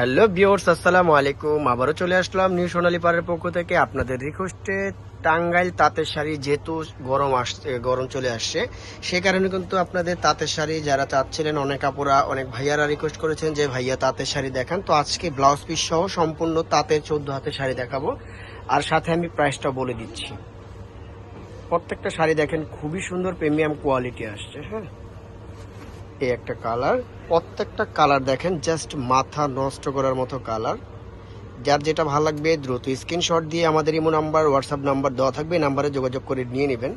Hello বিওর্স আসসালামু আলাইকুম। আবারও চলে আসলাম নিউ সোনালী পাড়ের পক্ষ থেকে আপনাদের রিকোয়েস্টে। টাঙ্গাইল তাঁতের শাড়ি যেহেতু গরম আসছে, গরম চলে আসছে, সে কারণে কিন্তু আপনাদের তাঁতের শাড়ি যারা চাচ্ছিলেন, অনেক আপুরা, অনেক ভাইয়ারা রিকোয়েস্ট করেছেন যে, ভাইয়া, তাঁতের শাড়ি দেখান। তো আজকে ব্লাউজ পিস সহ সম্পূর্ণ তাঁতের চোদ্দ হাতের শাড়ি দেখাবো। আর সাথে আমি প্রাইসটা বলে দিচ্ছি। প্রত্যেকটা শাড়ি দেখেন, খুবই সুন্দর প্রিমিয়াম কোয়ালিটি আসছে হ্যাঁ। এই একটা কালার প্রত্যেকটা কালার দেখেন জাস্ট মাথা নষ্ট করার মতো কালার যার যেটা ভালো লাগবে, দ্রুত স্ক্রিনশট দিয়ে আমাদের ইমো নাম্বার হোয়াটসঅ্যাপ নাম্বার দেওয়া থাকবে নাম্বারে যোগাযোগ করে নিয়ে নেবেন।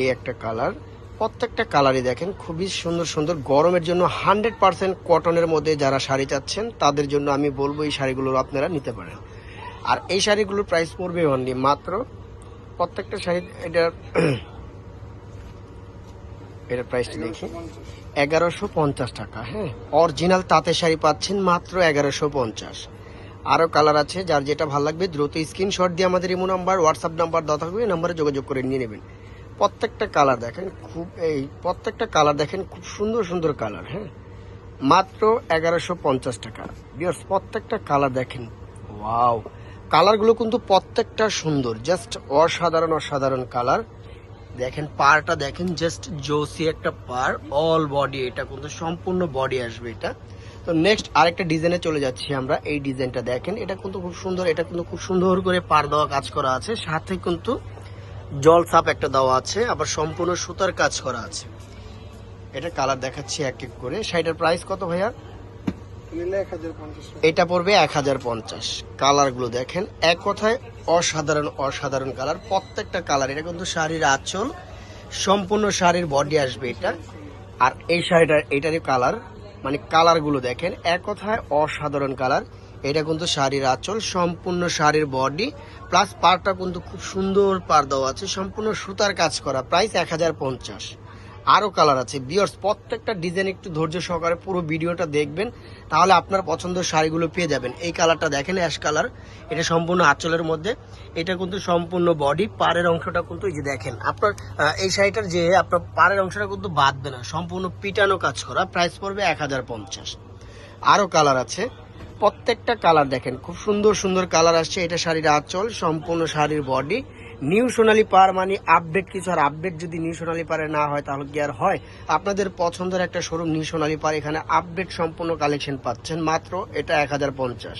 এই একটা কালার প্রত্যেকটা কালারই দেখেন, খুবই সুন্দর সুন্দর, গরমের জন্য হান্ড্রেড পার্সেন্ট কটনের মধ্যে যারা শাড়ি চাচ্ছেন, তাদের জন্য আমি বলব এই শাড়িগুলো আপনারা নিতে পারেন। আর এই শাড়িগুলোর প্রাইস পড়বে অনলি মাত্র প্রত্যেকটা শাড়ি এটার এটার প্রাইসটা দেখি। এগারোশো পঞ্চাশ টাকা হ্যাঁ? অরিজিনাল তাঁতের শাড়ি পাচ্ছেন মাত্র এগারোশো পঞ্চাশ। আরও কালার আছে, যার যেটা ভালো লাগবে, দ্রুত স্ক্রিনশট দিয়ে আমাদের ইমো নাম্বার, হোয়াটসঅ্যাপ নাম্বার থাকবে, এই নাম্বারে যোগাযোগ করে নিয়ে নেবেন। প্রত্যেকটা কালার দেখেন, খুব এই প্রত্যেকটা কালার দেখেন, খুব সুন্দর সুন্দর কালার হ্যাঁ? মাত্র এগারোশো পঞ্চাশ টাকা। বিয়ার্স প্রত্যেকটা কালার দেখেন, ওয়াও! কালারগুলো কিন্তু প্রত্যেকটা সুন্দর, জাস্ট অসাধারণ অসাধারণ কালার। দেখেন পারটা দেখেন জাস্ট জোসি একটা পার অল বডি এটা কিন্তু সম্পূর্ণ বডি আসবে এটা। তো নেক্সট আরেকটা ডিজাইনে চলে যাচ্ছি আমরা, এই ডিজাইনটা দেখেন, এটা কিন্তু খুব সুন্দর, এটা কিন্তু খুব সুন্দর করে পার দেওয়া কাজ করা আছে, সাথে কিন্তু জল সাপ একটা দেওয়া আছে, আবার সম্পূর্ণ সুতার কাজ করা আছে। এটা কালার দেখাচ্ছি এক এক করে। শাড়িটার প্রাইস কত ভাইয়া নিলে এক হাজার পঞ্চাশ টাকা এটা পড়বে এক হাজার পঞ্চাশ। কালারগুলো দেখেন, এক কথায় অসাধারণ অসাধারণ কালার। প্রত্যেকটা কালার, এটা কিন্তু শাড়ির আঁচল, সম্পূর্ণ শাড়ির বডি আসবে এটা। আর এই শাড়িটার, এটারই কালার মানে কালারগুলো দেখেন, এক কথায় অসাধারণ কালার। এটা কিন্তু শাড়ির আঁচল, সম্পূর্ণ শাড়ির বডি প্লাস পারটা কিন্তু খুব সুন্দর পার দেওয়া আছে, সম্পূর্ণ সুতার কাজ করা প্রাইস এক হাজার পঞ্চাশ। আরও কালার আছে। বিয়ার্স প্রত্যেকটা ডিজাইন একটু ধৈর্য সহকারে পুরো ভিডিওটা দেখবেন, তাহলে আপনার পছন্দের শাড়িগুলো পেয়ে যাবেন। এই কালারটা দেখেন অ্যাশ কালার এটা সম্পূর্ণ আঁচলের মধ্যে। এটা কিন্তু সম্পূর্ণ বডি পাড়ের অংশটা কিন্তু এই যে দেখেন, আপনার এই শাড়িটার যে আপনার পাড়ের অংশটা কিন্তু বাঁধবে না, সম্পূর্ণ পিটানো কাজ করা। প্রাইস পড়বে এক হাজার পঞ্চাশ। আরও কালার আছে। প্রত্যেকটা কালার দেখেন, খুব সুন্দর সুন্দর কালার আসছে। এটা শাড়ির আঁচল, সম্পূর্ণ শাড়ির বডি নিউ সোনালি পার মানে আপডেট কিছু, আর আপডেট যদি নিউ সোনালি পারে না হয়, তাহলে কি আর হয়? আপনাদের পছন্দের একটা শোরুম নিউ সোনালি পার, এখানে আপডেট সম্পূর্ণ কালেকশন পাচ্ছেন মাত্র, এটা এক হাজার পঞ্চাশ।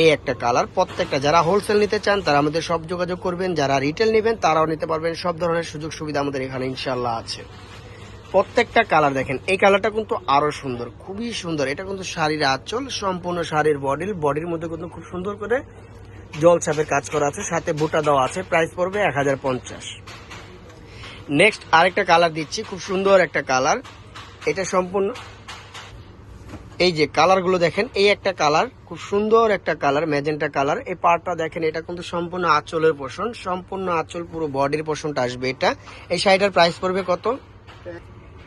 এই একটা কালার প্রত্যেকটা যারা হোলসেল নিতে চান, তারা আমাদের সব যোগাযোগ করবেন, যারা রিটেল নেবেন, তারাও নিতে পারবেন, সব ধরনের সুযোগ সুবিধা আমাদের এখানে ইনশাল্লাহ আছে। প্রত্যেকটা কালার দেখেন, এই কালারটা কিন্তু আরও সুন্দর, খুবই সুন্দর, এটা কিন্তু শাড়ির আঁচল, সম্পূর্ণ শাড়ির বডির বডির মধ্যে কিন্তু খুব সুন্দর করে জল ছাপের কাজ করা আছে, সাথে বুটা দেওয়া আছে প্রাইস পড়বে এক হাজার পঞ্চাশ। নেক্সট আরেকটা কালার দিচ্ছি, খুব সুন্দর একটা কালার এটা সম্পূর্ণ এই যে কালারগুলো দেখেন, এই একটা কালার খুব সুন্দর একটা কালার ম্যাজেন্টা কালার এই পার্টটা দেখেন, এটা কিন্তু সম্পূর্ণ আঁচলের পোষণ সম্পূর্ণ আঁচল, পুরো বডির পোষণটা আসবে এটা। এই শাড়িটার প্রাইস পড়বে কত?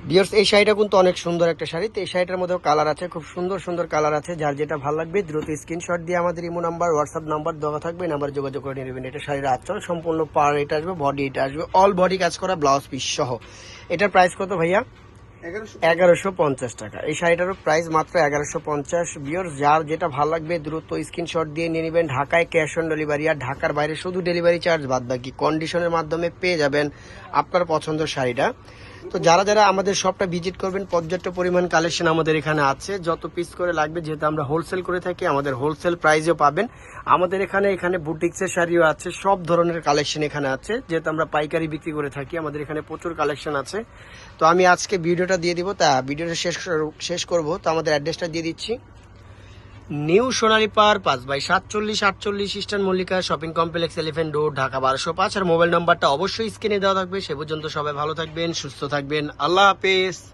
বিয়ার্স এই শাড়িটা কিন্তু অনেক সুন্দর একটা শাড়ি। তো এই শাড়িটার মধ্যেও কালার আছে খুব সুন্দর সুন্দর কালার আছে। যার যেটা ভালো লাগবে দ্রুত স্ক্রিনশট দিয়ে আমাদের ইমো নাম্বার হোয়াটসঅ্যাপ নাম্বার দেওয়া থাকবে। নাম্বার যোগাযোগ করে নেবেন। এটা শাড়ির আঁচল সম্পূর্ণ পার এটা আসবে বডি এটা আসবে অল বডি কাজ করা ব্লাউজ পিস সহ। এটার প্রাইস কত ভাইয়া? এগারোশো। এগারোশো পঞ্চাশ টাকা। এই শাড়িটারও প্রাইস মাত্র এগারোশো পঞ্চাশ। বিয়র যার যেটা ভালো লাগবে দ্রুত স্ক্রিনশট দিয়ে নিয়ে নেবেন। ঢাকায় ক্যাশ অন ডেলিভারি আর ঢাকার বাইরে শুধু ডেলিভারি চার্জ বাদ বাকি কন্ডিশনের মাধ্যমে পেয়ে যাবেন আপনার পছন্দের শাড়িটা। তো যারা যারা আমাদের শপটা ভিজিট করবেন, পর্যাপ্ত পরিমাণ কালেকশন আমাদের এখানে আছে। যত পিস করে লাগবে, যেহেতু আমরা হোলসেল করে থাকি, আমাদের হোলসেল প্রাইসেও পাবেন। আমাদের এখানে এখানে বুটিক্সের শাড়িও আছে, সব ধরনের কালেকশন এখানে আছে। যেহেতু আমরা পাইকারি বিক্রি করে থাকি, আমাদের এখানে প্রচুর কালেকশন আছে। তো আমি আজকে ভিডিওটা দিয়ে দিব। তা ভিডিওটা শেষ শেষ করব। তো আমাদের অ্যাড্রেসটা দিয়ে দিচ্ছি। নিউ সোনালী পার পাঁচ বাই সাতচল্লিশ, আটচল্লিশ eastern Mallika shopping complex, elephant road, Dhaka বারোশো পাঁচ। আর মোবাইল নম্বরটা অবশ্যই স্ক্রিনে দেওয়া থাকবে। সে পর্যন্ত সবাই ভালো থাকবেন, সুস্থ থাকবেন। আল্লাহ হাফেজ।